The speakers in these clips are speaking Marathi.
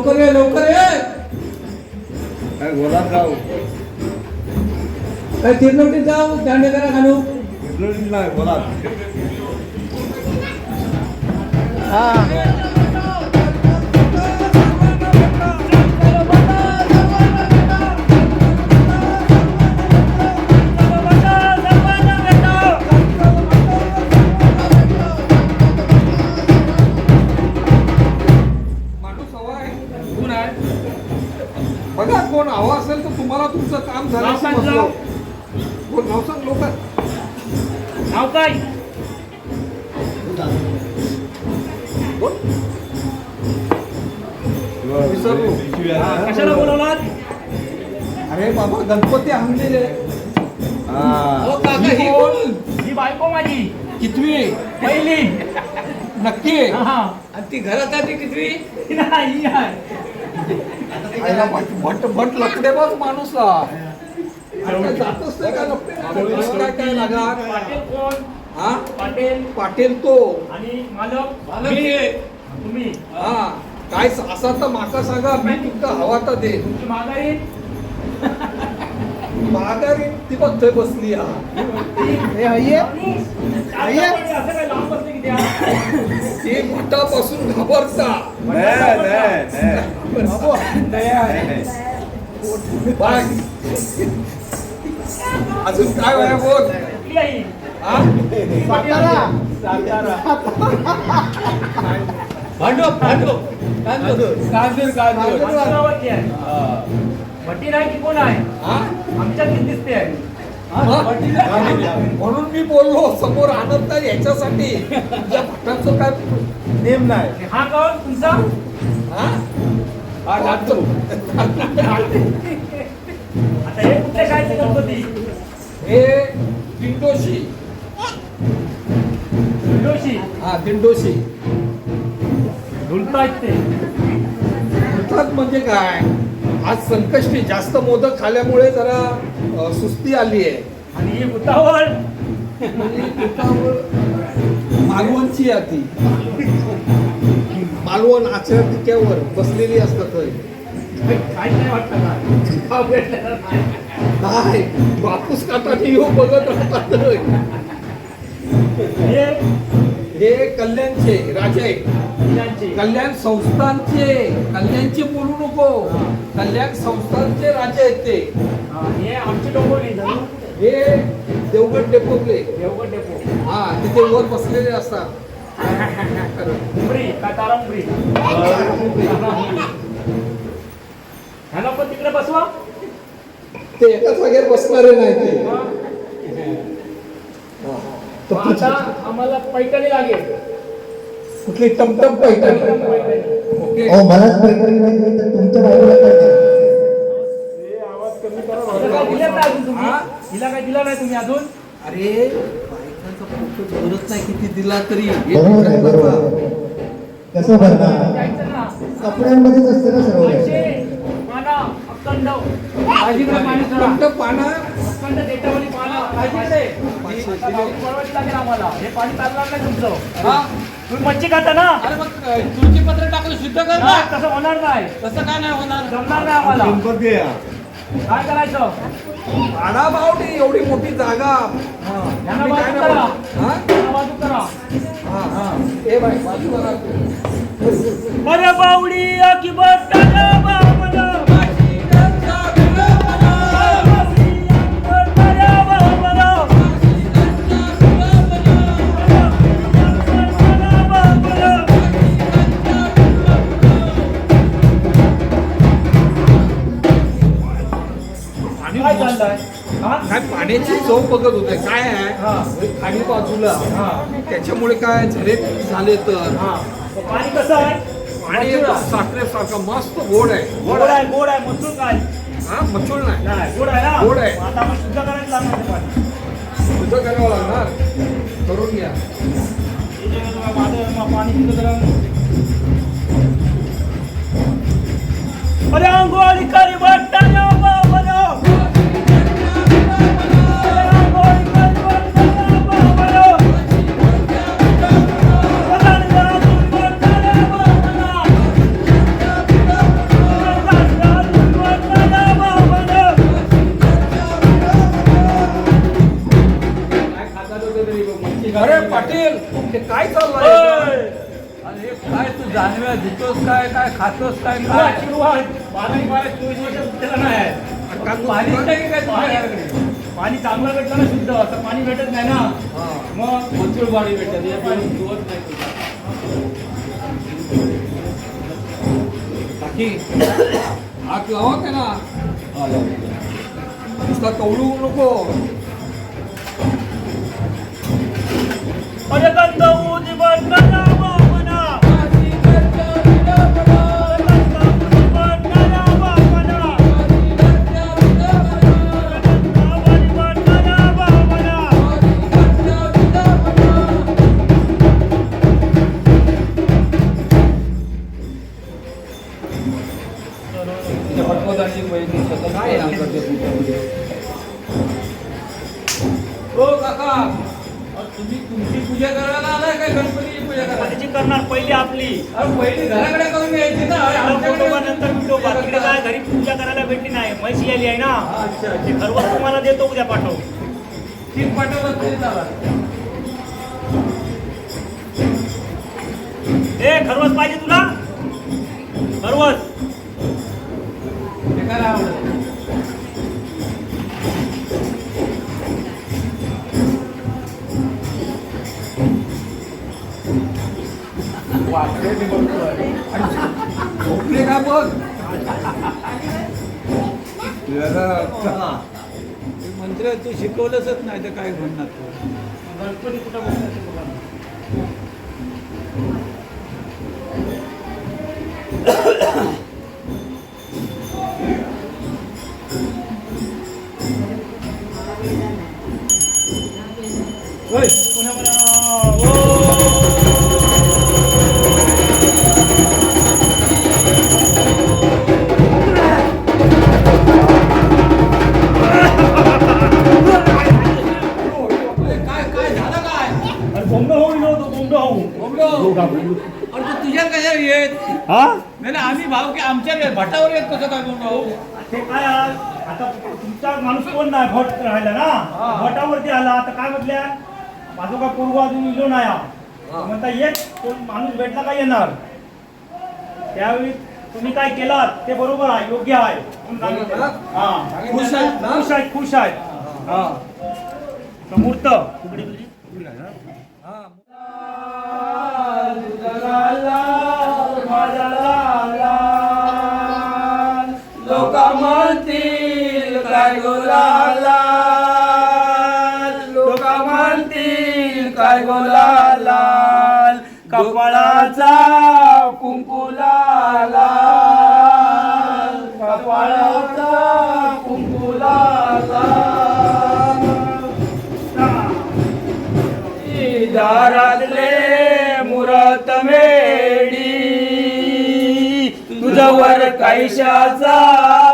लवकर ये लवकर ये. काय गोलापराव काय तिरलोटीत जाऊ दांडे करा घालू. इकडं नाही बोला. माणूस कशाला बोलवलात? अरे बाबा गणपती आणलेले. काका ही कोण? ही बायको माझी. कितवी? पहिली. नक्की? हा. आणि ती घरात आली कितवी? ही नाही, ही आहे. भट भट लकडे बस माणूस हा. जातच नाही का? काय काय लागा पाटील कोण? हा? पाटील. पाटील तो. आणि मालक. मी. तुम्ही. हा. काय असा तर माका सांगा मी तुमका हवा तर दे. तुमची माघारी. माघारी ती बघतोय बसली हा. असं काय लांब बसले की त्या? ती भटापासून घाबरता. नाही नाही नाही. नाही बाय. अजून काय वय बोल? कुठली आई? हा भांडो भांडो कांदूर कांदूर माणसावरती आहे. भट्टी नाही की कोण आहे? हा? आमच्या दिसते आहे. म्हणून मी बोललो समोर आणत नाही याच्यासाठी. तुझ्या भटांचं काय नेम नाही. हा कोण तुमचा? हा? हा डाक्टर आता हे कुठले काय ते गणपती? हे दिंडोशी जोशी हा दिंडोशी. ढुलतायत ते. अर्थात म्हणजे काय? आज संकष्टी जास्त मोदक खाल्यामुळे जरा अ, सुस्ती आली आहे आणि ही उतावळ. म्हणजे पिठावर मालवणची आहे ती. मालवण आचरण टिक्यावर बसलेली असतात काही नाही वाटतं का? हा नाही. नाही बापूस काटाने येऊ बघत राहतात हे हे कल्याणचे राजे. कल्याण संस्थांचे कल्याणचे बोलू नको. कल्याण संस्थांचे राजे आहेत ते. हा, आमचे डोंबोली हे देवगड डेपोकले देवगड डेपो. हा तिथे वर बसलेले असतात. ह्याला पण तिकडे बसवा. ते एकाच जागेवर बसणारे नाही ते. तर आता आम्हाला पैठणी लागेल. कुठली टमटम पैठणी. ओके. हो मलाच पैठणी माहिती तर तुमच्या बाजूला काय नाही. हिला काय दिलं नाही अजून तुम्ही? हा? हिला काय दिलं नाही तुम्ही अजून? अरे बायकांचा फोटो भरत नाही किती दिला तरी. बरोबर आहे बरोबर. कसं भरणार? कपड्यांमध्येच असते ना सर्व अखंड. पाना लागेल आम्हाला. हे पाणी चालणार नाही तुमचं. हा? तुम्ही मच्छी खाता ना? अरे मग तुळची पत्र टाकलं शुद्ध कर ना. तसं होणार नाही. तसं काय नाही होणार? जमणार नाही आम्हाला. हा. काय करायचं? भाडा बावडी एवढी मोठी जागा. यांना आम्ही काय बाजू करा. हा? यांना बाजू करा. हा, हा. ए बाई. बरं बावडी की बट्टाला काय पाण्याची चव बघत होते. काय आहे? खाली बाजूला. त्याच्यामुळे काय झरे झाले तर. हा. पाणी कसं आहे? पाणी साखरेसारखं मस्त गोड आहे. गोड आहे गोड आहे. मसूर काय? हा मचूळ नाही. नाही गोड आहे ना? गोड आहे. आता आपण शुद्ध करायला लागणार ते पाणी. शुद्ध करावं लागणार? करून घ्या. पाणी शुद्ध अरे अंगोळी करी बावला. पाणी चांगलं भेटलं ना शुद्ध. असं पाणी भेटत नाही ना. हा. मग मजूर पाणी भेटत. हे पाणी. धुवत नाही तुझं. बाकी हात लावा का ना नुसता कवळू नको. अरे कंद उदी बनणारा तुम्ही तुमची पूजा करायला आलाय काय? गणपतीची पूजा गणपतीची करणार पहिली आपली. अरे पहिली घराकडे करून ना. नंतर काय घरी पूजा करायला भेटली नाही. म्हैशी आली आहे ना. अच्छा ते तुम्हाला देतो उद्या पाठव. ठीक पाठवलं तरी ए खरवस पाहिजे तुला? खरवस ते काय आवडत झोपले का बघ? मंत्र तू शिकवलंच नाही तर काय म्हणणार तू? गणपती कुठं हा नाही नाही, आम्ही भाव की आमच्या भटावर येत कसं काय बोलतो ते काय आज? आता तुमचा माणूस कोण नाही भट राहिला ना हा. भटावरती आला आता काय म्हटल्या माझं का पूर्व अजून इलो नाही हा. हा. म्हणता येत कोण माणूस भेटला का येणार त्यावेळी तुम्ही काय केलात ते बरोबर आहे योग्य आहे म्हणून सांगितलं. हा. खुश आहेत ना? खुश आहेत खुश आहेत हा समूर्त तुकडी तुझी लोक म्हणतील काय गोलाला? लोक म्हणतील काय गोलाला? कपाळाचा कुंकुलाला कपाळाचा कुंकुलाला दारातले तुझवर कैशाचा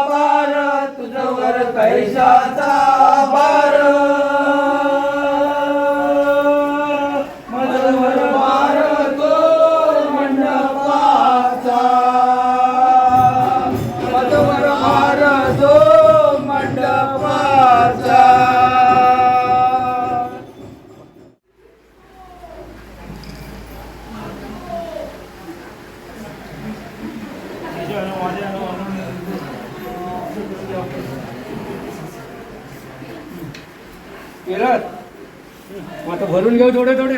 बार तुझवर कैशाचा बार मजवर बार तो मंडपाचा. मजवर बार तो मंडपाचा. भरून घेऊ थोडे थोडे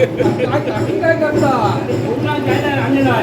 काय काय करता आणलेला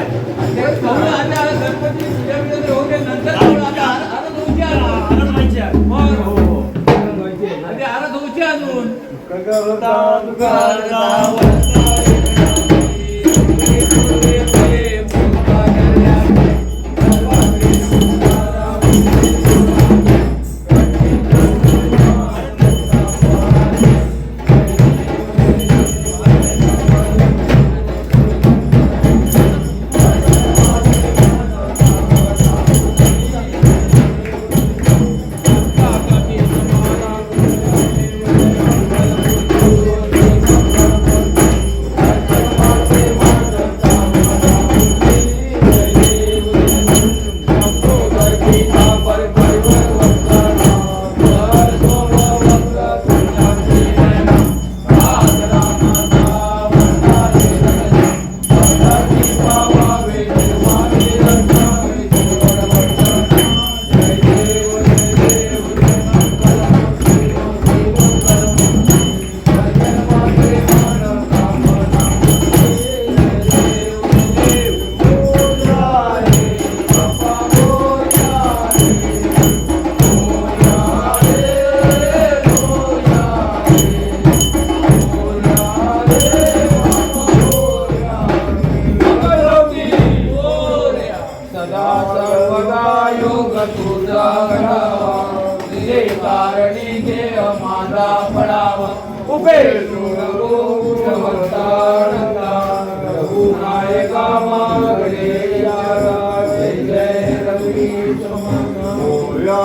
सर्वदा योग तुझा घडावा तुझे कारणी देह माझा पडावा उभे रघुनायका मागणे यारा जय जय रघुवीर मोरया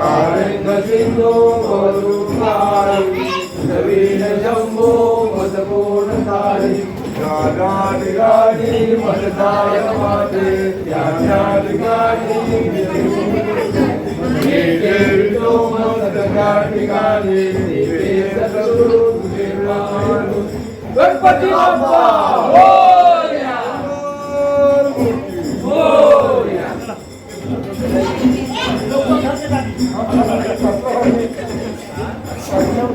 பாருங்கள் சிந்தோ ஒரு பாடி நவீன ஜம்போ மத போன தாடி நாடாடு காடி மததாய மாட்டு யாராடு காடி கேட்டோ மத காட்டி காடி கணபதி அப்பா